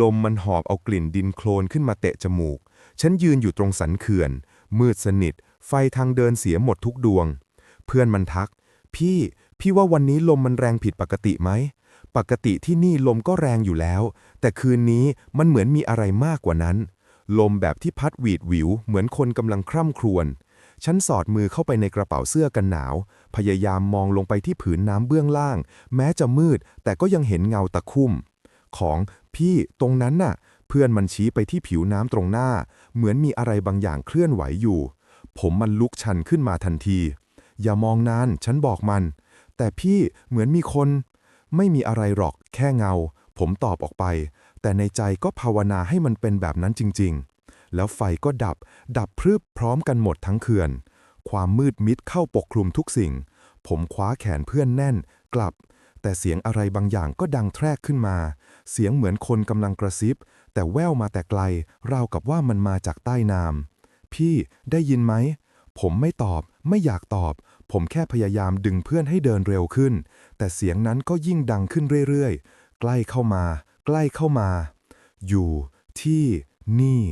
ลมมันหอบเอากลิ่นดินโคลนขึ้นมาเตะจมูก ฉันยืนอยู่ตรงสันเขื่อน มืดสนิท ไฟทางเดินเสียหมดทุกดวง เพื่อนมันทัก พี่ พี่ว่าวันนี้ลมมันแรงผิดปกติไหม ปกติที่นี่ลมก็แรงอยู่แล้ว แต่คืนนี้มันเหมือนมีอะไรมากกว่านั้น ลมแบบที่พัดหวีดหวิว เหมือนคนกำลังคร่ำครวญ ฉันสอดมือเข้าไปในกระเป๋าเสื้อกันหนาว พยายามมองลงไปที่ผืนน้ำเบื้องล่าง แม้จะมืด แต่ก็ยังเห็นเงาตะคุ่ม ของพี่ตรงนั้นน่ะ เพื่อนมันชี้ไปที่ผิวน้ำตรงหน้า เหมือนมีอะไรบางอย่างเคลื่อนไหวอยู่ ผมมันลุกชันขึ้นมาทันที อย่ามองนาน ฉันบอกมัน แต่พี่เหมือนมีคน ไม่มีอะไรหรอก แค่เงา ผมตอบออกไป แต่ในใจก็ภาวนาให้มันเป็นแบบนั้นจริง ๆ แล้วไฟก็ดับ ดับพรึบพร้อมกันหมดทั้งเขื่อน ความมืดมิดเข้าปกคลุมทุกสิ่ง ผมคว้าแขนเพื่อนแน่น กลับ แต่เสียงอะไรบางอย่างก็ดังแทรกขึ้นมา เสียงเหมือนคนกำลังกระซิบ แต่แววมาแต่ไกล ราวกับว่ามันมาจากใต้น้ำพี่ได้ยินไหม ผมไม่ตอบ ไม่อยากตอบ ผมแค่พยายามดึงเพื่อนให้เดินเร็วขึ้น แต่เสียงนั้นก็ยิ่งดังขึ้นเรื่อยๆ ใกล้เข้ามา ใกล้เข้ามา อยู่ที่นี่